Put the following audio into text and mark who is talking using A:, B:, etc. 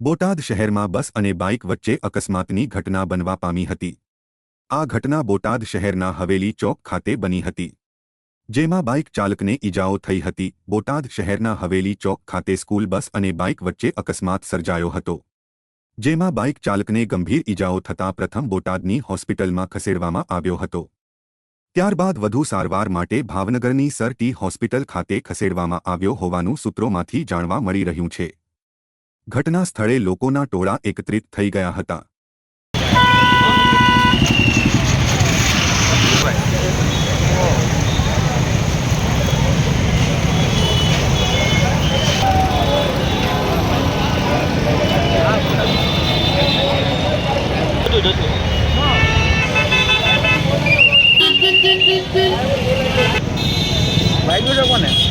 A: બોટાદ શહેરમાં બસ અને બાઇક વચ્ચે અકસ્માતની ઘટના બનવા પામી હતી. આ ઘટના બોટાદ શહેરના હવેલી ચોક ખાતે બની હતી. જેમાં બાઇક ચાલકને ઈજાઓ થઈ હતી. બોટાદ શહેરના હવેલી ચોક ખાતે સ્કૂલ બસ અને બાઇક વચ્ચે અકસ્માત સર્જાયો હતો. જેમાં બાઇક ચાલકને ગંભીર ઈજાઓ થતાં પ્રથમ બોટાદની હોસ્પિટલમાં ખસેડવામાં આવ્યો હતો. ત્યારબાદ વધુ સારવાર માટે ભાવનગરની સર ટી હોસ્પિટલ ખાતે ખસેડવામાં આવ્યો હોવાનું સૂત્રોમાંથી જાણવા મળી રહ્યું છે. ઘટના સ્થળે લોકોના ટોળા એકત્રિત થઈ ગયા હતા. ભાઈ જોજો કોને?